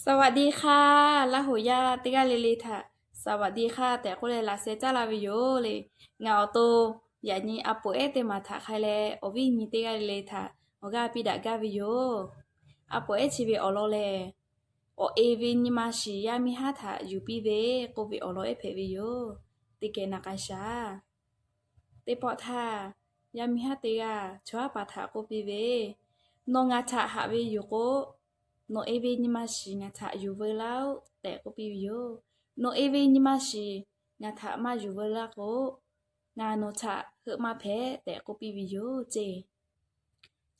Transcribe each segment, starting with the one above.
สวัสดีค่ะลาหูยาติกาลิลิทะสวัสดีค่ะ แต่คนเลลาเซจาลาวิโยเลยเงาโตยานีอาโปเอเตมาทะใครเลยโอวินีติกาลิลิทะโอกาปิดากาวิโยอาโปเอชิเวอโลเลโอเอวินิมาชิยามิฮาทะยูปิเวโกวิอโลเอเพวิโยติเกนากาชาเตปอทายามิฮาเตกาชัวปาทะโกปิเวนงาทะหาวิโยโก no eve ni ma shi nga tha yu ve lao te ko pi yo no eve ni ma shi nga tha ma yu ve la ko nga no tha he ma phe te ko pi yo je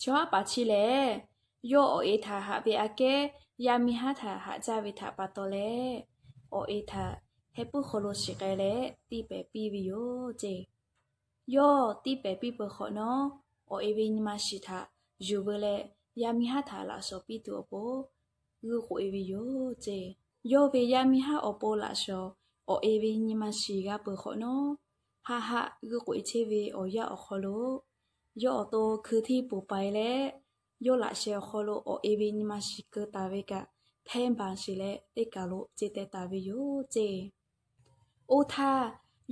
chwa pa chi le yo o e tha ha be ake ya mi ha tha ha ja ve tha pa to le o e tha he pu kholo shi ke le ti pe pi yo je yo ti pe pi pe kho no o eve ni ma shi tha yu ve le ยามิฮาทาลาโซปิตัว ยามิฮะถาลาสอปีตัวโปกูโคเอวิโยเจโยเวยามิฮาโอโปลาโซโอเอวินิมาชีกาเปโคโนฮาฮากูโคเอเชเวโอยาโอโคโลโยโอโตคือที่ปูไปและโยลาเชโคโลโอเอวินิมาชิเกตาเวกะแทนบางสิและเตกาโลเจเตตาเวโยเจโอทา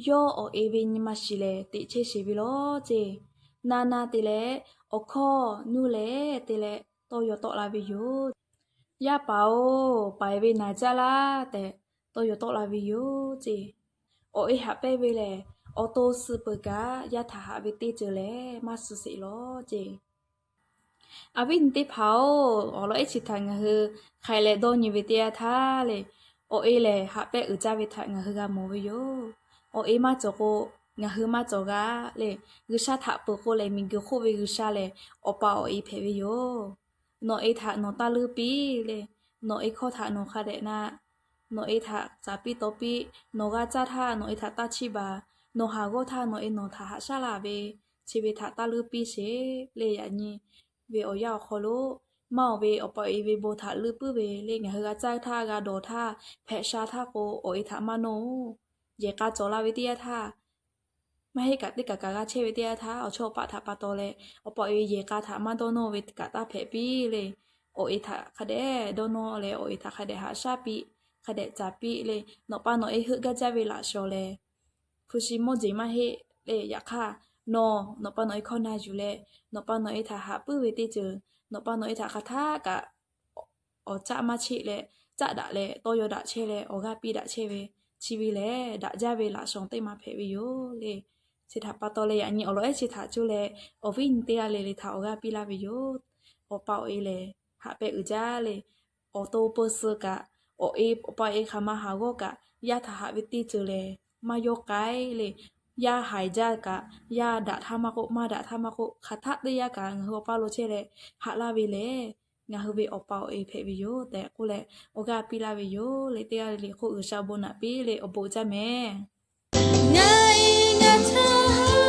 โยโอเอวินิมาชิเลติเชชิบิโลเจ นานาติเลอคอนูเลติเลโตโยโตลาวิโยยาเปาไปเวนาจาลาแต่โตโยโตลาวิโยจีโอเอหะเปเวเลโอโตสืเปกายาทาหะเวติเจเลมาสุสิโลจีอาวินติเผาโอลเอชิทางเฮือใครเลโดนิวิเตียทาเลโอเอเลหะเปอุจาวิทาจโก งาฮือมาจอกาเลยกึชาถะปโคเลยมิงกึโคเวกึชาเลยอปาอีเพเวโยนอเอถะนอตาลือปีเลยนอเอข้อถะนอคาเดนานอเอถะจาปีโตปีนอกาจ้าถะนอเอถะตาชิบานอหาโกถะนอเอนอถะหาชาลาเวชีเวถะตาลือปีเชเลยอย่างนี้เวออยาวคอโลเมาเวอปอยเวโบถาลือปื้อเวเลงเฮกาจ้าท่ากาโดท่าแพชาท่าโกโอเอถามาโนเยกาโจลาวิเตียท่า ไม่ให้กัดติกากากาเชวิเตียท่าเอาโชปะทาปะโตเลยเอาปอยเยกาทามาโดโนวิกาตาเพปีเลยโออิทาคาเดโดโนเลยโออิทาคาเดหาชาปีคาเดจาปีเลยนปาโนเอฮึกาจาเวลาโชเลฟุชิโมจิมาให้เลยอยากค่านอนปานอยคอนาอยู่เลยนปานอยทาหาปื้อเวติเจอนปานอยทาคาทากะออจะมาชิเลยจะดะเลยโตโยดะเชเลยโอกาปีดะเชเวชีวิเลยดะจาเวลาสองเตมาเพวิโยเลย สิทาปาโตเลยอันนี้เอาเลยสิทาจูเลยอวินเตียเลยเลยทาออกาปีลาวิโยอเปาอีเลยหาเปอุจ้าเลยอโตเปอร์เซกะอเออปาเอขามาหาโกกะยาทหาวิตีจูเลยมาโยไกเลยยาหายจากะยาดะทามาโกมาดะทามาโกคาทะเดียกะเงือปาโลเชเลยหาลาวิเลยงาเฮวีออเปาเอเพวิโยแต่กูเละโอกาปีลาวิโยเลยเตียเลยโคอือชาบนะปีเลยอโบจ้าแม่ Yeah.